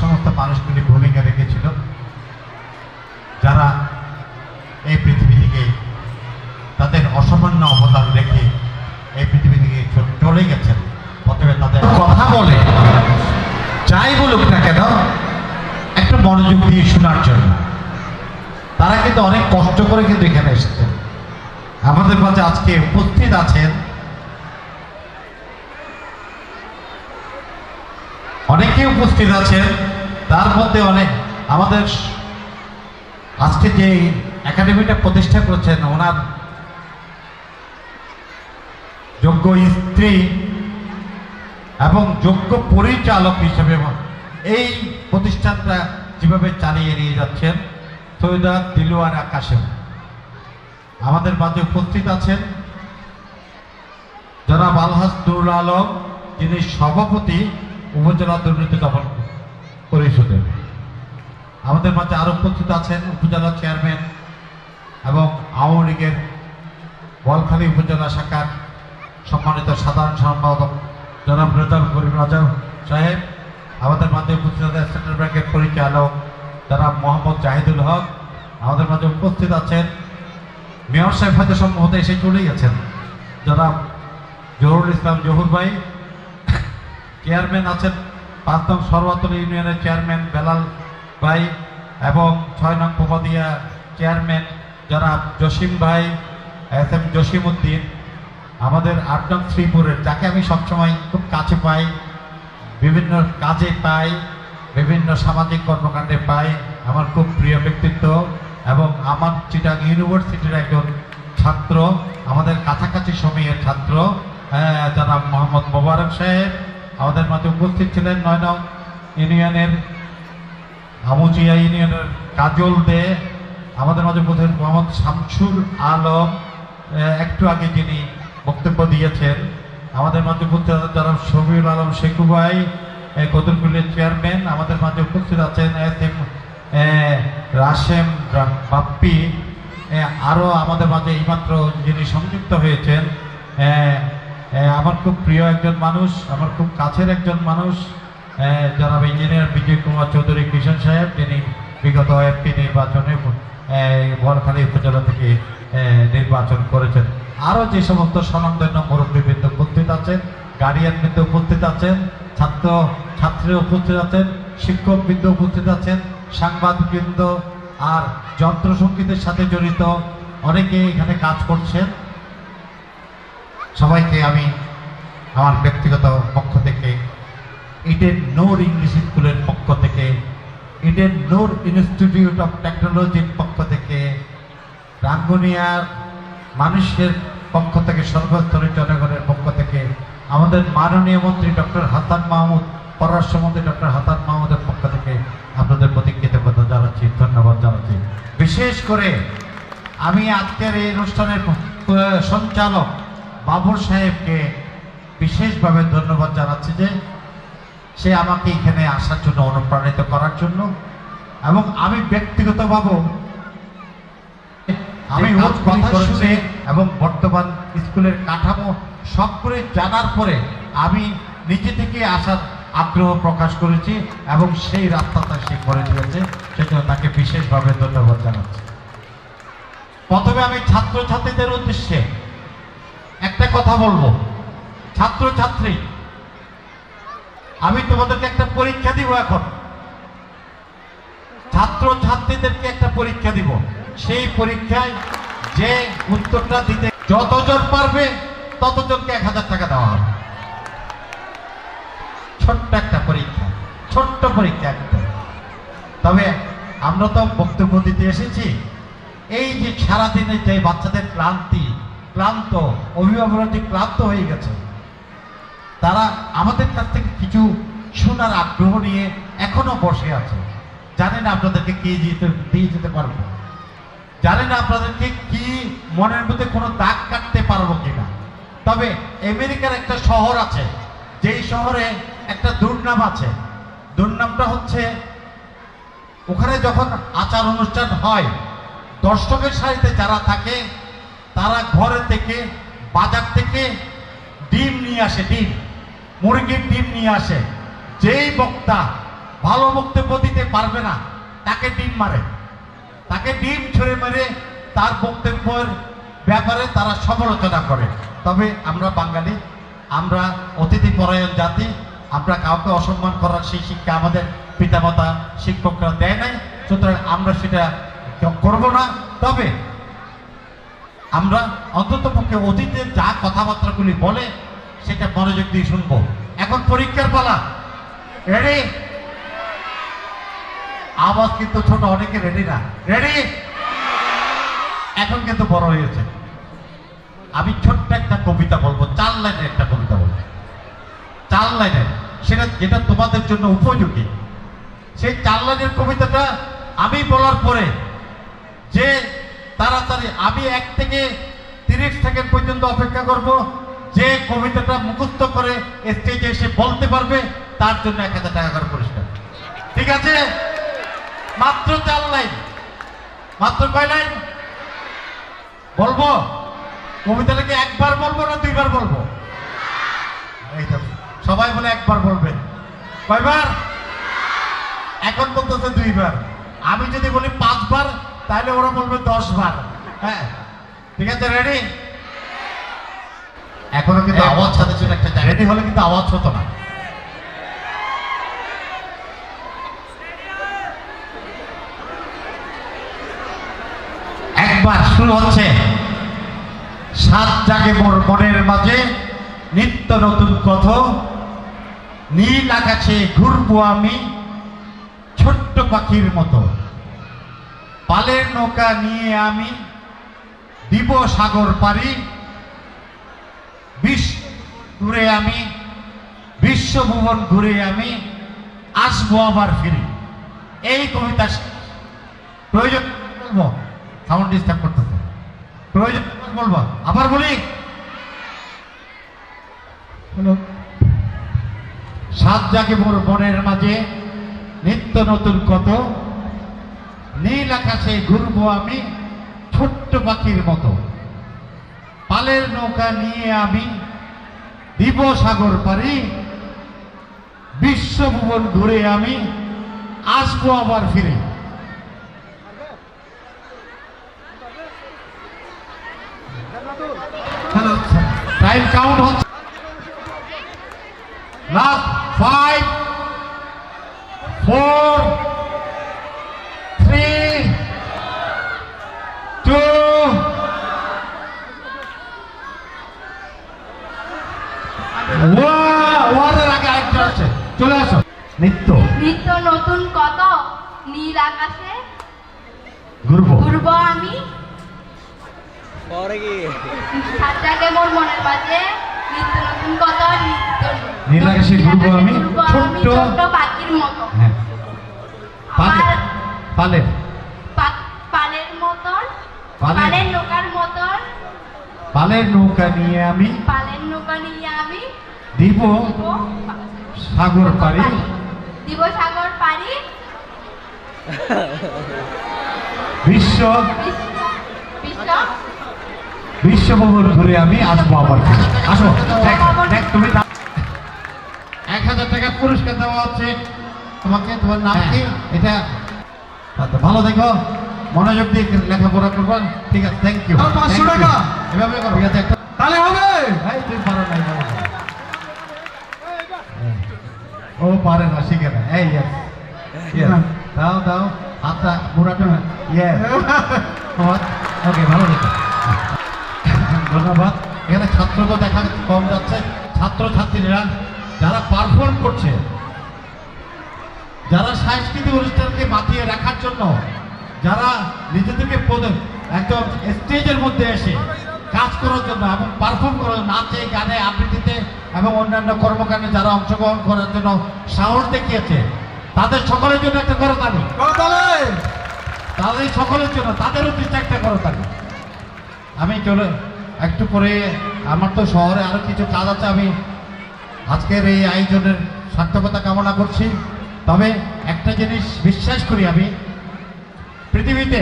সমস্ত মানুষগুলি ভূমিকা রেখেছিল, যারা এই পৃথিবী থেকে তাদের অসামান্য অবদান রেখে এই পৃথিবী থেকে চলে গেছেন। প্রথমে তাদের কথা বলে, যাই বলুক না কেন, একটু মনোযোগ দিয়ে শোনার জন্য। তারা কিন্তু অনেক কষ্ট করে কিন্তু এখানে এসেছেন। আমাদের মাঝে আজকে উপস্থিত আছেন অনেকেই উপস্থিত আছেন। তার মধ্যে অনেক আমাদের আজকে যে একাডেমিটা প্রতিষ্ঠা করেছেন, ওনার যোগ্য স্ত্রী এবং যোগ্য পরিচালক হিসেবে এই প্রতিষ্ঠানটা যেভাবে চালিয়ে নিয়ে যাচ্ছেন, সৈয়দা দিলওয়ারা কাশেম। আমাদের মাঝে উপস্থিত আছেন জনাব আলহাস নুরুল আলম, যিনি সভাপতি উপজেলা দুর্নীতি দমন পরিষদের। আমাদের মাঝে আরও উপস্থিত আছেন উপজেলা চেয়ারম্যান এবং আওয়ামী লীগের বলখালী উপজেলা শাখার সম্মানিত সাধারণ সম্পাদক জনাব রেজাল করিম রাজা সাহেব, আমাদের মাঝে উপস্থিত আছেন সেন্ট্রাল ব্যাংকের পরিচালক জনাব মোহাম্মদ জাহিদুল হক, আমাদের মাঝে উপস্থিত আছেন মেয়র সাহেব হয়তো সম্ভবত এসে চলে গেছেন জনাব জহুরুল ইসলাম জহুর ভাই চেয়ারম্যান আছেন পাঁচ নং ইউনিয়নের চেয়ারম্যান বেলাল ভাই এবং ছয় নং পোপাদিয়া চেয়ারম্যান জনাব জসিম ভাই, এস এম জসিম উদ্দিন। আমাদের আট নং শ্রীপুরের, যাকে আমি সবসময় খুব কাছে পাই, বিভিন্ন কাজে পাই, বিভিন্ন সামাজিক কর্মকাণ্ডে পাই, আমার খুব প্রিয় ব্যক্তিত্ব এবং আমার চিটাং ইউনিভার্সিটির একজন ছাত্র, আমাদের কাছাকাছি সময়ের ছাত্র জনাব মোহাম্মদ মোবারক সাহেব। আমাদের মাঝে উপস্থিত ছিলেন নয় নং ইউনিয়নের আমুচিয়া ইউনিয়নের কাজল দে। আমাদের মাঝে উপস্থিত মোহাম্মদ শামসুল আলম। একটু আগে যিনি বক্তব্য দিয়েছেন। আমাদের মাঝে উপস্থিত জনাব শফিউল আলম শেখু ভাই চেয়ারম্যান। আমাদের মাঝে উপস্থিত আছেন এস এম রাশেম বাপ্পি। আরও আমাদের মাঝে এইমাত্র যিনি সংযুক্ত হয়েছেন আমার খুব প্রিয় একজন মানুষ আমার খুব কাছের একজন মানুষ। আহ, জনাব ইঞ্জিনিয়ার বিজয় কুমার চৌধুরী কিষণ সাহেব যিনি বিগত এমপি নির্বাচনে বলখালী উপজেলা থেকে নির্বাচন করেছেন। আরও যে সমস্ত স্বনামধন্য মুরব্বীবৃন্দ উপস্থিত আছেন গার্ডিয়ানবৃন্দ উপস্থিত আছেন ছাত্র ছাত্রী উপস্থিত আছেন শিক্ষকবৃন্দ উপস্থিত আছেন সাংবাদিকবৃন্দ আর যন্ত্রসঙ্গীতের সাথে জড়িত অনেকে এখানে কাজ করছেন। সবাইকে আমি আমার ব্যক্তিগত পক্ষ থেকে ইডেন নূর ইংলিশ স্কুলের পক্ষ থেকে ইডেন নূর ইনস্টিটিউট অফ টেকনোলজির পক্ষ থেকে রাঙ্গুনিয়ার মানুষের পক্ষ থেকে, সর্বস্তরের জনগণের পক্ষ থেকে, আমাদের মাননীয় মন্ত্রী ডক্টর হাসান মাহমুদ পররাষ্ট্রমন্ত্রী ডক্টর হাসান মাহমুদের পক্ষ থেকে আপনাদের প্রতি কৃতজ্ঞতা জানাচ্ছি, ধন্যবাদ জানাচ্ছি। বিশেষ করে আমি আজকের এই অনুষ্ঠানের সঞ্চালক বাবর সাহেবকে বিশেষভাবে ধন্যবাদ জানাচ্ছি যে সে আমাকে এখানে আসার জন্য অনুপ্রাণিত করার জন্য। এবং আমি ব্যক্তিগত ব্যক্তিগতভাবে আমি ওর কথা শুনে এবং বর্তমান স্কুলের কাঠামো সব করে জানার পরে আমি নিজে থেকে আসার আগ্রহ প্রকাশ করেছি এবং সেই রাস্তাটা সে করে দিয়েছে। সেজন্য তাকে বিশেষভাবে ধন্যবাদ জানাচ্ছি। প্রথমে আমি ছাত্রছাত্রীদের উদ্দেশ্যে একটা কথা বলব। ছাত্রছাত্রী, আমি তোমাদেরকে একটা পরীক্ষা দিব এখন। ছাত্র ছাত্রীদেরকে একটা পরীক্ষা দিব। সেই পরীক্ষায় যে উত্তরটা দিতে যতজন পারবে, ততজনকে এক হাজার টাকা দেওয়া হবে। ছোট্ট একটা পরীক্ষা, ছোট্ট পরীক্ষা একটা। তবে আমরা তো বক্তব্য দিতে এসেছি, এই যে সারাদিনের যে বাচ্চাদের ক্লান্তি, ক্লান্ত অভিভাবকরা যে ক্লান্ত হয়ে গেছে। তারা আমাদের কাছ থেকে কিছু শোনার আগ্রহ নিয়ে এখনও বসে আছে। জানেন আপনাদেরকে কে দিতে, দিয়ে যেতে পারব? জানেন আপনাদেরকে কি মনের মধ্যে কোনো দাগ কাটতে পারব কিনা? তবে আমেরিকার একটা শহর আছে, যেই শহরে একটা দুর্নাম আছে। দুর্নামটা হচ্ছে, ওখানে যখন আচার অনুষ্ঠান হয়, দর্শকের সারিতে যারা থাকে, তারা ঘরে থেকে বাজার থেকে ডিম নিয়ে আসে, ডিম। মুরগির ডিম নিয়ে আসে। যেই বক্তা ভালো বক্তব্য দিতে পারবে না, তাকে ডিম মারে। তাকে ডিম ছুঁড়ে মেরে তার বক্তব্যের ব্যাপারে তারা সমালোচনা করে। তবে আমরা বাঙালি, আমরা অতিথি পরায়ণ জাতি, আমরা কাউকে অসম্মান করার সেই শিক্ষা আমাদের পিতামাতা, শিক্ষকরা দেয় নাই। সুতরাং আমরা সেটা করব না। তবে আমরা অন্তত পক্ষে অতীতের যা কথাবার্তাগুলি বলে সেটা মনোযোগ দিয়ে শুনব। এখন পরীক্ষার পালা। রেডি আওয়াজ কিন্তু ছোট, অনেকে রেডি না। রেডি এখন কিন্তু বড় হয়েছে। আমি ছোট্ট একটা কবিতা বলব, চার লাইনের একটা কবিতা বলব। চার লাইনের। সেটা যেটা তোমাদের জন্য উপযোগী। সেই চার লাইনের কবিতাটা আমি বলার পরে যে তাড়াতাড়ি আমি এক থেকে তিরিশ সেকেন্ড পর্যন্ত অপেক্ষা করব। যে কবিতাটা মুখস্থ করে স্টেজে এসে বলতে পারবে, তার জন্য এক হাজার টাকা করে পুরস্কার। ঠিক আছে? মাত্র চার লাইন। মাত্র কয় লাইন? বলব? কবিতাটাকে একবার বলব না দুইবার বলব? সবাই বলে একবার বলবেন। কয়বার? এখন বলতেছে দুইবার। আমি যদি বলি পাঁচবার তাহলে ওরা বলবে দশ বার হ্যাঁ? ঠিক আছে রেডি এখনও কিন্তু আওয়াজ সাথে ছিল একটা রেডি হলে কিন্তু আওয়াজ হতো না। একবার শুরু হচ্ছে। সাত জাগে মোর মনের মাঝে নিত্য নতুন কথ। নীল আকাশে ঘুরবো আমি ছোট্ট পাখির মতো। পালের নৌকা নিয়ে আমি দিব সাগর পারি বিশ ঘুরে আমি বিশ্বভুবন ঘুরে আমি আসব আবার ফিরে। এই কবিতা প্রয়োজন বলব? সাউন্ড ডিস্টার্ব করতেছে। প্রয়োজন বলব? আবার বলি? সাত জাগে মোর বনের মাঝে নিত্য নতুন কত নীল আকাশে ঘুরবো আমি ছোট্ট পাখির মতো। পালের নৌকা নিয়ে আমি দিব সাগর পারি বিশ্বভুবন ঘুরে আমি আসব আবার ফিরে। টাইম কাউন্ট হচ্ছে। লাস্ট ফাইভ ফোর ওয়ানের আগে আরেকটা আছে। চলে আসো। নিত্য। নিত্য নতুন কত? নীল আকাশে? ঘুরবো। ঘুরব আমি। পরে কি? সাত মোর মনের মাঝে নিত্য নতুন কত? নিত্য নীল আকাশে ঘুরবো আমি, ছোট্ট- পাখির মতো। হ্যাঁ। পালে। পালে পালের মতন। পালের নৌকার মতন। পালের নৌকা নিয়ে আমি। পালের নৌকা নিয়ে আমি। দিব সাগর পারি দিব সাগর পারি বিশ্ব। বিশ্ব। বিশ্ব বিশ্বভবন ঘুরে আমি আসব আবার আসো দেখ দেখ তুমি। এক হাজার টাকা পুরস্কার দেওয়া হচ্ছে। তোমাকে তোমার নাম কি? এটা আচ্ছা, ভালো দেখো। মনোযোগ দিয়ে লেখাপড়া করব। ঠিক আছে থ্যাংক ইউ 500 টাকা? এভাবে করো। ঠিক আছে তাহলে হবে। এই তুই পারো নাই পারো না। ও পারে না শিখে না। এই. দাও দাও হাতটা বুড়াটা ইয়ে ওকে ভালো ধন্যবাদ। এখানে ছাত্র তো দেখা কম যাচ্ছে। ছাত্র ছাত্রীরা যারা পারফর্ম করছে যারা সাংস্কৃতিক অনুষ্ঠানকে মাতিয়ে রাখার জন্য যারা নিজেদেরকে একদম স্টেজের মধ্যে এসে কাজ করার জন্য এবং পারফর্ম করার জন্য নাচে গানে আবৃত্তিতে এবং অন্যান্য কর্মকাণ্ডে যারা অংশগ্রহণ করার জন্য সাহস দেখিয়েছে তাদের সকলের জন্য একটা করতালি তাদের সকলের জন্য তাদের উদ্দেশ্যে একটা করতালি আমি। চলে একটু পরে আমার তো শহরে আরও কিছু কাজ আছে আমি আজকের এই আয়োজনের সার্থকতা কামনা করছি। তবে একটা জিনিস বিশ্বাস করি আমি পৃথিবীতে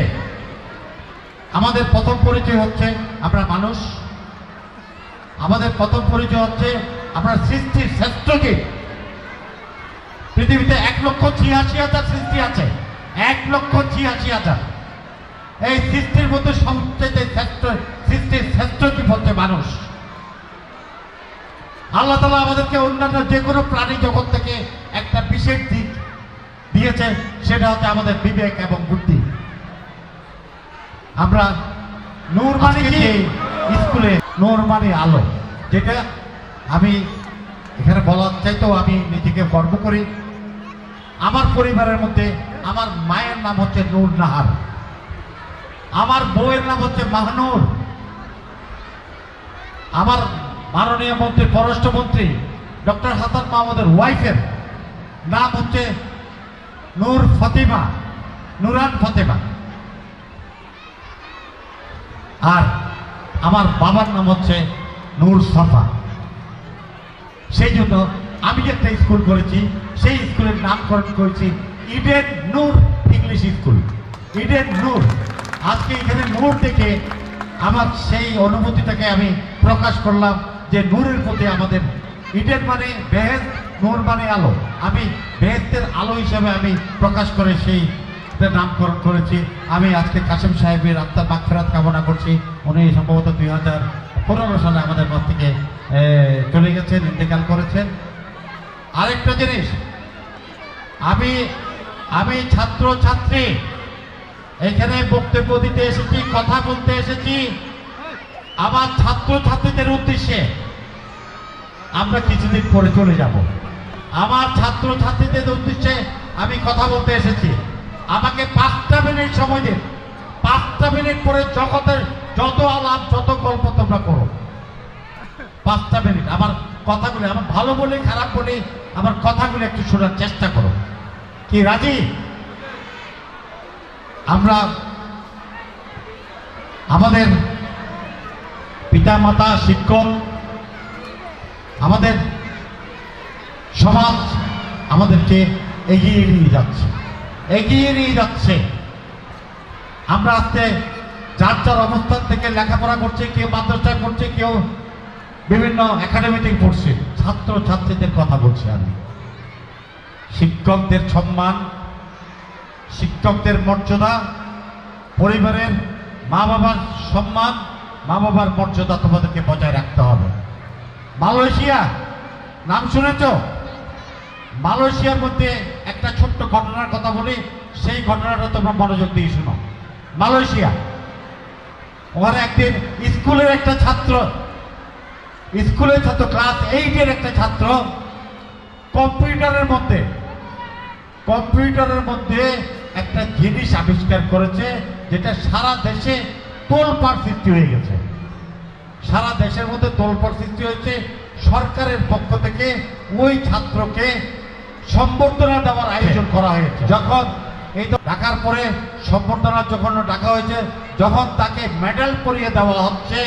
আমাদের প্রথম পরিচয় হচ্ছে আমরা মানুষ। আমাদের প্রথম পরিচয় হচ্ছে আমরা সৃষ্টির শ্রেষ্ঠ জীব পৃথিবীতে এক লক্ষ ছিয়াশি হাজার সৃষ্টি আছে। এক লক্ষ ছিয়াশি হাজার। এই সৃষ্টির মধ্যে সবচেয়ে শ্রেষ্ঠ সৃষ্টির শ্রেষ্ঠ জীব হচ্ছে মানুষ? আল্লাহ তালা আমাদেরকে অন্যান্য যে কোনো প্রাণী জগৎ থেকে একটা বিশেষ দিক দিয়েছে সেটা হচ্ছে আমাদের বিবেক এবং বুদ্ধি। আমরা নূর মানে স্কুলে নূর মানে আলো যেটা আমি এখানে বলার চাইতেও আমি নিজেকে গর্ব করি। আমার পরিবারের মধ্যে আমার মায়ের নাম হচ্ছে নূর নাহার। আমার বউয়ের নাম হচ্ছে মাহনুর। আমার মাননীয় মন্ত্রী, পররাষ্ট্রমন্ত্রী, ডক্টর হাসান মাহমুদের ওয়াইফের নাম হচ্ছে নূর ফতিমা, নুরান ফতেমা। আর আমার বাবার নাম হচ্ছে নূর সফা। সেই জন্য আমি যে একটা স্কুল করেছি, সেই স্কুলের নামকরণ করেছি Eden Noor English school. Eden Noor. আজকে এখানে নূর থেকে আমার সেই অনুভূতিটাকে আমি প্রকাশ করলাম যে নূরের প্রতি আমাদের ইডেন মানে বেহেজ নূর মানে আলো। আমি বেহেস্তের আলো হিসাবে আমি প্রকাশ করে সেই নামকরণ করেছি। আমি আজকে কাসেম সাহেবের আত্মার মাগফেরাত কামনা করছি। উনি সম্ভবত দুই হাজার পনেরো সালে আমাদের মত থেকে চলে গেছেন, ইন্তেকাল করেছেন। আরেকটা জিনিস, আমি আমি ছাত্র ছাত্রী এখানে বক্তব্য দিতে এসেছি, কথা বলতে এসেছি। আমার ছাত্র ছাত্রীদের উদ্দেশ্যে আমরা কিছুদিন পরে চলে যাব। আমার ছাত্র ছাত্রীদের উদ্দেশ্যে আমি কথা বলতে এসেছি। আমাকে পাঁচটা মিনিট সময় দিন। পাঁচটা মিনিট পরে জগতের যত আলাপ, যত গল্প তোমরা করো পাঁচটা মিনিট আমার কথাগুলি, আমার ভালো বলে, খারাপ বলে, আমার কথাগুলি একটু শোনার চেষ্টা করো। কি, রাজি? আমরা আমাদের পিতা মাতা শিক্ষক, আমাদের সমাজ আমাদেরকে এগিয়ে নিয়ে যাচ্ছে। এগিয়ে নিয়ে যাচ্ছে। আমরা আজকে যার যার অবস্থান থেকে লেখাপড়া করছে, কেউ মাদ্রাসায় করছে কেউ বিভিন্ন একাডেমিতে পড়ছে ছাত্র ছাত্রীদের কথা বলছি আমি। শিক্ষকদের সম্মান, শিক্ষকদের মর্যাদা, পরিবারের মা বাবার সম্মান মা বাবার মর্যাদা তোমাদেরকে বজায় রাখতে হবে। মালয়েশিয়া, নাম শুনেছ? মালয়েশিয়ার মধ্যে একটা ছোট্ট ঘটনার কথা বলি, সেই ঘটনাটা তোমরা মনোযোগ দিয়ে শুনো। মালয়েশিয়া, ওখানে একদিন স্কুলের একটা ছাত্র স্কুলের ছাত্র ক্লাস এইটের একটা ছাত্র কম্পিউটারের মধ্যে কম্পিউটারের মধ্যে একটা জিনিস আবিষ্কার করেছে যেটা সারা দেশে তোলপাড় সৃষ্টি হয়ে গেছে। সারা দেশের মধ্যে তোলপাড় সৃষ্টি হয়েছে। সরকারের পক্ষ থেকে ওই ছাত্রকে সম্বর্ধনা দেওয়ার আয়োজন করা হয়েছে। যখন এই তো ডাকার পরে সম্বর্ধনা যখন ডাকা হয়েছে যখন তাকে মেডেল পরিয়ে দেওয়া হচ্ছে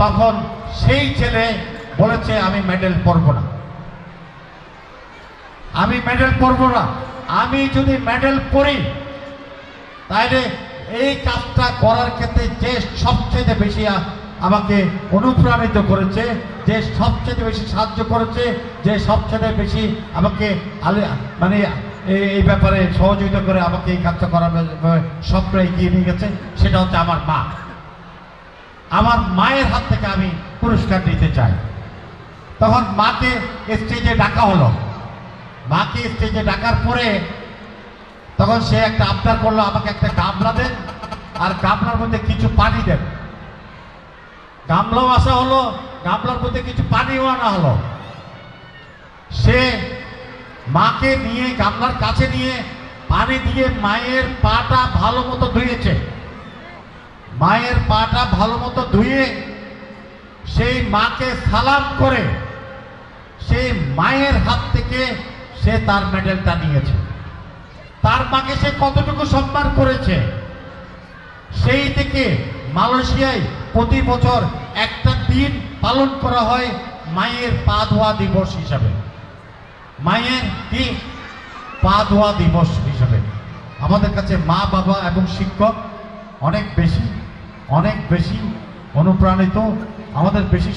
তখন সেই ছেলে বলেছে, আমি মেডেল পরব না। আমি মেডেল পরব না। আমি যদি মেডেল পরি তাহলে এই কাজটা করার ক্ষেত্রে যে সবচেয়ে বেশি আমাকে অনুপ্রাণিত করেছে, যে সবচেয়ে বেশি সাহায্য করেছে, যে সবচেয়ে বেশি আমাকে মানে এই ব্যাপারে সহযোগিতা করে আমাকে এই কাজটা করার স্বপ্ন এগিয়ে নিয়ে গেছে, সেটা হচ্ছে আমার মা। আমার মায়ের হাত থেকে আমি পুরস্কার নিতে চাই। তখন মাকে স্টেজে ডাকা হলো। মাকে স্টেজে ডাকার পরে তখন সে একটা আবদার করল, আমাকে একটা গামলা দেন আর গামলার মধ্যে কিছু পানি দেন। গামলাও আসা হলো, গামলার মধ্যে কিছু পানিও আনা হলো। সে মাকে নিয়ে, গামলার কাছে নিয়ে পানি দিয়ে মায়ের পাটা ভালো মতো ধুয়েছে। মায়ের পাটা ভালো মতো ধুয়ে সেই মাকে সালাম করে সেই মায়ের হাত থেকে সে তার মেডেলটা নিয়েছে। তার মাকে সে কতটুকু সম্মান করেছে? সেই থেকে মালয়েশিয়ায় প্রতি বছর একটা দিন পালন করা হয় মায়ের পা ধোয়া দিবস হিসাবে। মায়ের কি? পা ধোয়া দিবস হিসাবে। আমাদের কাছে মা, বাবা এবং শিক্ষক অনেক বেশি। অনেক বেশি অনুপ্রাণিত, আমাদের বেশি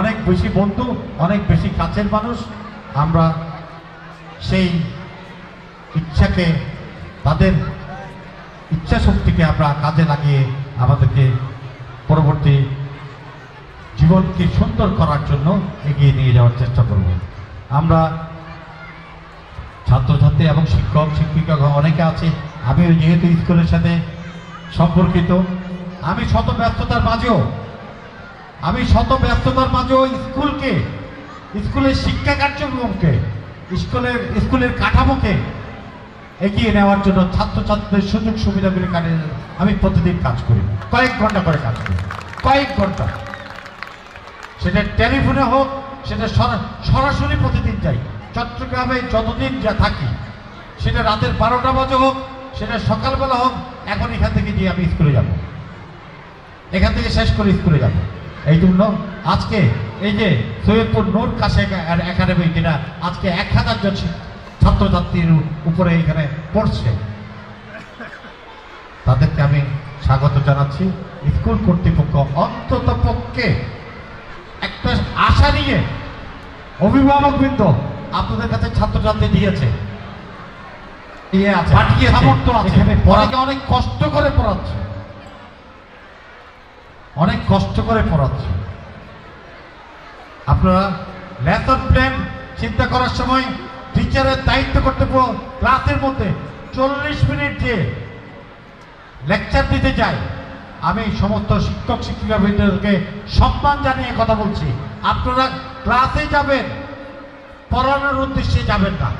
অনেক বেশি বন্ধু, অনেক বেশি কাছের মানুষ। আমরা সেই ইচ্ছাকে, তাদের ইচ্ছা শক্তিকে আমরা কাজে লাগিয়ে আমাদেরকে পরবর্তী জীবনকে সুন্দর করার জন্য এগিয়ে নিয়ে যাওয়ার চেষ্টা করব। আমরা ছাত্রছাত্রী এবং শিক্ষক শিক্ষিকা অনেকে আছে। আমিও যেহেতু স্কুলের সাথে সম্পর্কিত আমি শত ব্যস্ততার মাঝেও, আমি শত ব্যস্ততার মাঝেও স্কুলকে, স্কুলের শিক্ষা কার্যক্রমকে, স্কুলের স্কুলের কাঠামোকে এগিয়ে নেওয়ার জন্য ছাত্রছাত্রীদের সুযোগ সুবিধাগুলি কাজে আমি প্রতিদিন কাজ করি। কয়েক ঘণ্টা করে কাজ করি। কয়েক ঘণ্টা। সেটা টেলিফোনে হোক, সেটা সরা- সরাসরি প্রতিদিন যাই। চট্টগ্রামে যতদিন যা থাকি, সেটা রাতের বারোটা বাজে হোক, সেটা সকালবেলা হোক, এখন এখান থেকে গিয়ে আমি স্কুলে যাব। এখান থেকে শেষ করে স্কুলে যাব। এই জন্য আজকে এই যে সৈয়দপুর নোট কাছে একাডেমি যেটা আজকে এক হাজার জন ছাত্রছাত্রীর উপরে এখানে পড়ছে। তাদেরকে আমি স্বাগত জানাচ্ছি। স্কুল কর্তৃপক্ষ অন্তত পক্ষে একটা আশা নিয়ে অভিভাবক বৃন্দ আপনাদের কাছে ছাত্রছাত্রী দিয়েছে। পাঠিয়ে সামর্থ্য আছে। অনেক কষ্ট করে পড়াচ্ছে। অনেক কষ্ট করে পড়াচ্ছে। আপনারা লেসন প্ল্যান চিন্তা করার সময় টিচারের দায়িত্ব করতে ক্লাসের মধ্যে চল্লিশ মিনিট যে লেকচার দিতে যায় আমি সমস্ত শিক্ষক শিক্ষিকা বৃন্দকে সম্মান জানিয়ে কথা বলছি। আপনারা ক্লাসে যাবেন, পড়ানোর উদ্দেশ্যে যাবেন না।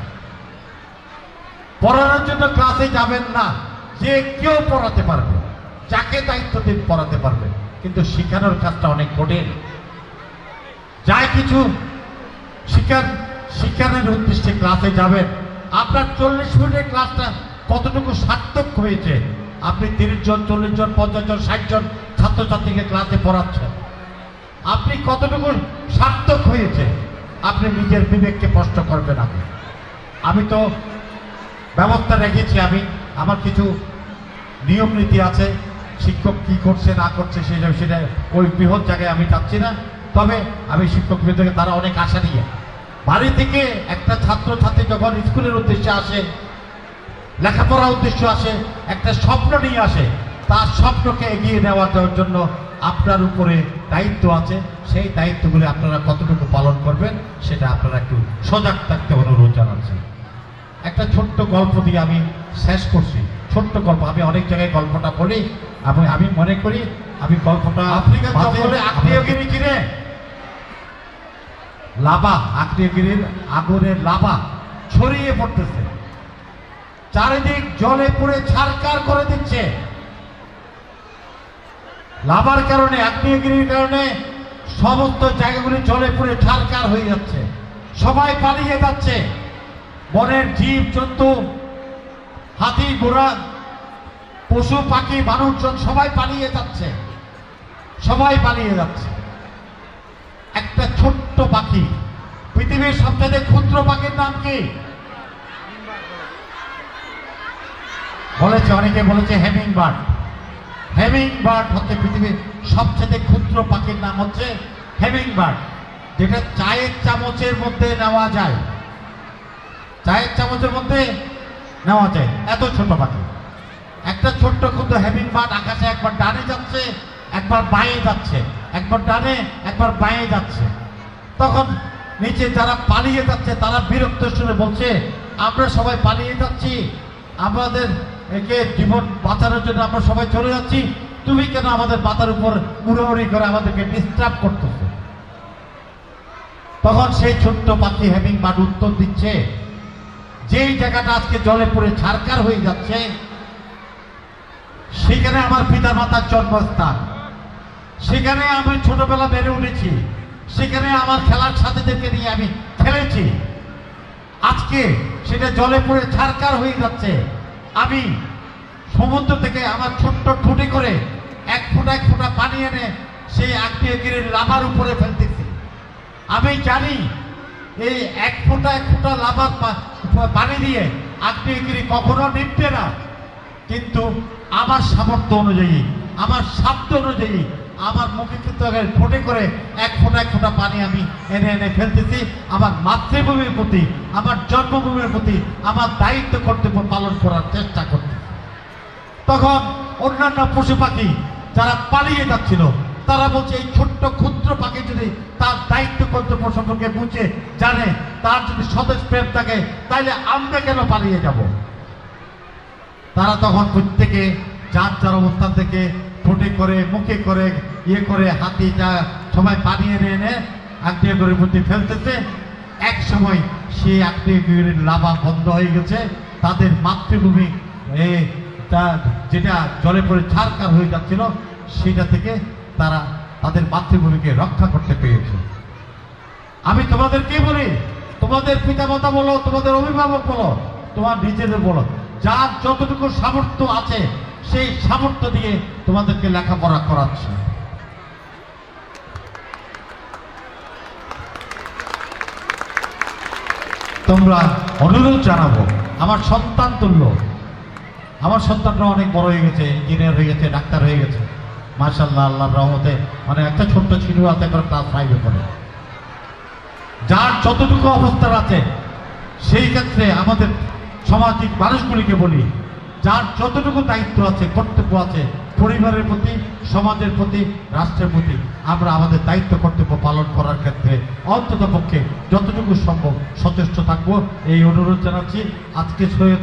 পড়ানোর জন্য ক্লাসে যাবেন না, যে কেউ পড়াতে পারবে, যাকে দায়িত্ব দিন পড়াতে পারবে। কিন্তু শেখানোর কাজটা অনেক কঠিন। যাই কিছু শিক্ষার শিক্ষানের উদ্দেশ্যে ক্লাসে যাবেন। আপনার চল্লিশ মিনিটের ক্লাসটা কতটুকু সার্থক হয়েছে? আপনি তিরিশ জন, চল্লিশ জন, পঞ্চাশ জন, ষাট জন ছাত্রছাত্রীকে ক্লাসে পড়াচ্ছেন। আপনি কতটুকু সার্থক হয়েছে? আপনি নিজের বিবেককে কষ্ট করবেন আপনি। আমি তো ব্যবস্থা রেখেছি, আমি, আমার কিছু নিয়ম নীতি আছে। শিক্ষক কি করছে, না করছে সেটা সেটা ওই বৃহৎ জায়গায় আমি যাচ্ছি না। তবে আমি শিক্ষক থেকে তারা অনেক আশা নিয়ে বাড়ি থেকে একটা ছাত্র ছাত্রী যখন স্কুলের উদ্দেশ্যে আসে, লেখাপড়ার উদ্দেশ্য আসে, একটা স্বপ্ন নিয়ে আসে, তার স্বপ্নকে এগিয়ে নেওয়ার জন্য আপনার উপরে দায়িত্ব আছে। সেই দায়িত্বগুলি আপনারা কতটুকু পালন করবেন, সেটা আপনারা একটু সজাগ থাকতে অনুরোধ জানাচ্ছি। একটা ছোট্ট গল্প দিয়ে আমি শেষ করছি। ছোট্ট গল্প, আমি অনেক জায়গায় গল্পটা বলি আমি আমি মনে করি আমি গল্পটা আগ্নেয়গিরি লাভা আগ্নেয়গিরির আগুনের লাভা ছড়িয়ে পড়তেছে। চারিদিক জলে পুড়ে ছারকার করে দিচ্ছে। লাভার কারণে আগ্নেয়গিরির কারণে সমস্ত জায়গাগুলি জলে পুড়ে ছারকার হয়ে যাচ্ছে। সবাই পালিয়ে যাচ্ছে। বনের জীব জন্তু হাতি ঘোড়া পশু, পাখি, মানুষজন সবাই পালিয়ে যাচ্ছে। সবাই পালিয়ে যাচ্ছে। একটা ছোট্ট পাখি। পৃথিবীর সবচেয়ে ক্ষুদ্র পাখির নাম কি? বলেছে, অনেকে বলেছে হেমিং বার্ড হেমিং বার্ড হচ্ছে পৃথিবীর সবচেয়ে ক্ষুদ্র পাখির নাম হচ্ছে হেমিং বার্ড যেটা চায়ের চামচের মধ্যে নেওয়া যায়। চায়ের চামচের মধ্যে নেওয়া যায়। এত ছোট পাখি। একটা ছোট্ট ক্ষুদ্র হেমিং বার্ড আকাশে একবার ডানে যাচ্ছে, একবার বাঁয়ে যাচ্ছে, একবার ডানে, একবার বাঁয়ে যাচ্ছে। তখন নিচে যারা পালিয়ে যাচ্ছে, তারা বিরক্ত শুনে বলছে, আমরা সবাই পালিয়ে যাচ্ছি। আমাদের একে জীবন বাঁচানোর জন্য আমরা সবাই চলে যাচ্ছি। তুমি কেন আমাদের মাথার উপর উড়াউড়ি করে আমাদেরকে ডিস্টার্ব করতেছো? তখন সেই ছোট্ট পাখি হেমিং বার্ড উত্তর দিচ্ছে, যেই জায়গাটা আজকে জলে পড়ে ছারকার হয়ে যাচ্ছে সেখানে আমার পিতা মাতার জন্মস্থান। সেখানে আমি ছোটবেলা বেড়ে উঠেছি। সেখানে আমার খেলার সাথীদেরকে নিয়ে আমি খেলেছি। আজকে সেটা জলে পড়ে ছারকার হয়ে যাচ্ছে। আমি সমুদ্র থেকে আমার ছোট্ট ঠুটে করে এক ফোঁটা এক ফোঁটা পানি এনে সেই আগ্নেয়গিরির লাভার উপরে ফেলতেছি। আমি জানি এই এক ফোঁটা এক ফোঁটা লাভার পানি দিয়ে আগ্নেয়গিরি কখনো নিববে না। কিন্তু আমার সামর্থ্য অনুযায়ী আমার সাধ্য অনুযায়ী আমার মুখে কিন্তু ফোটে করে এক ফোঁটা এক ফোঁটা পানি আমি এনে এনে ফেলতেছি। আমার মাতৃভূমির প্রতি, আমার জন্মভূমির প্রতি, আমার দায়িত্ব কর্তব্য পালন করার চেষ্টা করতে তখন অন্যান্য পশু পাখি যারা পালিয়ে যাচ্ছিল, তারা বলছে, এই ছোট্ট ক্ষুদ্র পাখি যদি তার দায়িত্ব কর্তব্য সম্পর্কে বুঝে, জানে, তার যদি স্বদেশ প্রেম থাকে তাহলে আমরা কেন পালিয়ে যাব? তারা তখন প্রত্যেকে যার যার অবস্থান থেকে ঠোঁটে করে, মুখে করে ইয়ে করে হাতিটা সবাই পানি এনে এনে আগ্নেয়গিরির মধ্যে ফেলতেছে। এক সময় সেই আগ্নেয়গিরির লাভা বন্ধ হয়ে গেছে। তাদের মাতৃভূমি তা যেটা জলে পড়ে ছারকার হয়ে যাচ্ছিল, সেটা থেকে তারা তাদের মাতৃভূমিকে রক্ষা করতে পেরেছে। আমি তোমাদের তোমাদেরকে বলি, তোমাদের পিতা মাতা বলো, তোমাদের অভিভাবক বলো, তোমার নিজেদের বলো। যার যতটুকু সামর্থ্য আছে, সেই সামর্থ্য দিয়ে তোমাদেরকে লেখাপড়া করাচ্ছে। তোমরা অনুরোধ জানাব, আমার সন্তান তুল্য, আমার সন্তানরা অনেক বড় হয়ে গেছে, ইঞ্জিনিয়ার হয়ে গেছে, ডাক্তার হয়ে গেছে। মার্শাল্লাহ আল্লাহর রহমতে মানে একটা ছোট্ট ছিল আছে করে ক্লাস ফাইভে করে যার যতটুকু অবস্থার আছে, সেই ক্ষেত্রে আমাদের সামাজিক মানুষগুলিকে বলি, যার যতটুকু দায়িত্ব আছে, কর্তব্য আছে, পরিবারের প্রতি, সমাজের প্রতি, রাষ্ট্রের প্রতি, আমরা আমাদের দায়িত্ব, কর্তব্য পালন করার ক্ষেত্রে অন্তত পক্ষে যতটুকু সম্ভব সচেষ্ট থাকব। এই অনুরোধ জানাচ্ছি। আজকে সৈয়দ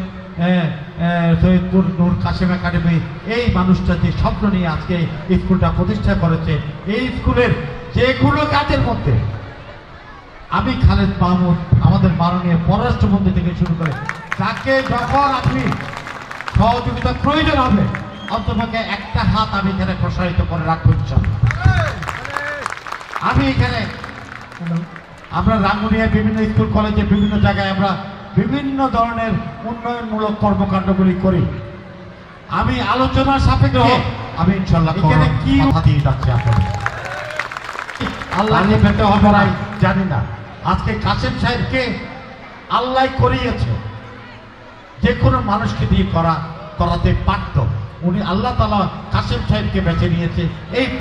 সৈয়দপুর নূর কাশেম একাডেমি এই মানুষটা যে স্বপ্ন নিয়ে আজকে স্কুলটা প্রতিষ্ঠা করেছে, এই স্কুলের যেগুলো কাজের মধ্যে আমি খালেদ মাহমুদ আমাদের মাননীয় পররাষ্ট্রমন্ত্রী থেকে শুরু করে যাকে যখন আপনি সহযোগিতা প্রয়োজন হবে অন্তপক্ষে একটা হাত আমি এখানে প্রসারিত করে রাখব আমি এখানে আমরা রাঙ্গুনিয়া বিভিন্ন স্কুল কলেজে বিভিন্ন জায়গায় আমরা বিভিন্ন ধরনের উন্নয়নমূলক কর্মকাণ্ডগুলি করি। আমি আলোচনার সাপেক্ষে আমি ইনশাল্লাহ এখানে কি যাচ্ছি আপনাদের। আল্লাহ পেতে হবে জানি না। আজকে কাসেম সাহেবকে আল্লাহ করিয়েছে। যে কোনো মানুষকে দিয়ে করা, করাতে পারত। উনি আল্লাহ তালা কাসেম সাহেবকে বেছে নিয়েছে। এই